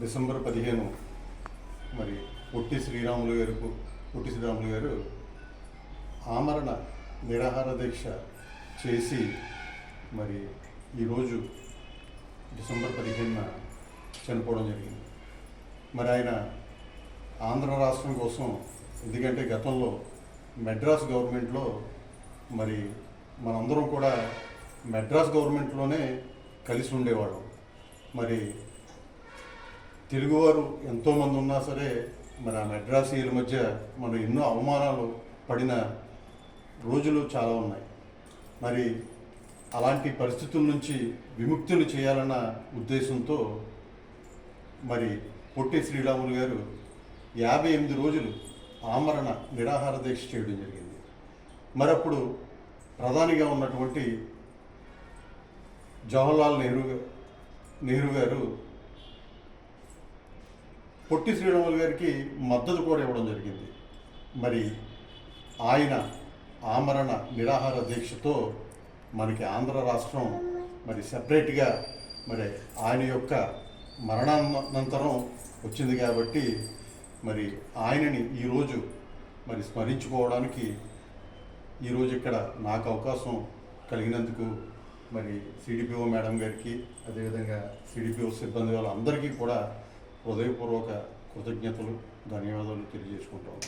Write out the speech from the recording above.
December పదిహేను మరి పొట్టి శ్రీరాములు గారు పొట్టి శ్రీరాములు గారు ఆమరణ నిరాహార దీక్ష చేసి మరి ఈరోజు డిసెంబర్ పదిహేనున చనిపోవడం జరిగింది. మరి ఆయన ఆంధ్ర రాష్ట్రం కోసం ఎందుకంటే గతంలో మెడ్రాస్ గవర్నమెంట్లో మరి మనందరం కూడా మెడ్రాస్ గవర్నమెంట్లోనే కలిసి ఉండేవాళ్ళం. మరి తెలుగువారు ఎంతోమంది ఉన్నా సరే మరి మెడ్రాసీల మధ్య మనం ఎన్నో అవమానాలు పడిన రోజులు చాలా ఉన్నాయి. మరి అలాంటి పరిస్థితుల నుంచి విముక్తులు చేయాలన్న ఉద్దేశంతో మరి పొట్టి శ్రీరాములు గారు యాభై ఎనిమిది రోజులు ఆమరణ నిరాహార దీక్ష చేయడం జరిగింది. మరి అప్పుడు ప్రధానిగా ఉన్నటువంటి జవహర్లాల్ నెహ్రూ నెహ్రూ గారు పొట్టి శ్రీరాములు గారికి మద్దతు కూడా ఇవ్వడం జరిగింది. మరి ఆయన ఆమరణ నిరాహార దీక్షతో మనకి ఆంధ్ర రాష్ట్రం మరి సపరేట్గా మరి ఆయన యొక్క మరణానంతరం వచ్చింది కాబట్టి మరి ఆయనని ఈరోజు మరి స్మరించుకోవడానికి ఈరోజు ఇక్కడ నాకు అవకాశం కలిగినందుకు మరి సిడిపిఓ మేడం గారికి అదేవిధంగా సిడిపిఓ సిబ్బంది వాళ్ళందరికీ కూడా హృదయపూర్వక కృతజ్ఞతలు ధన్యవాదాలు తెలియజేసుకుంటాను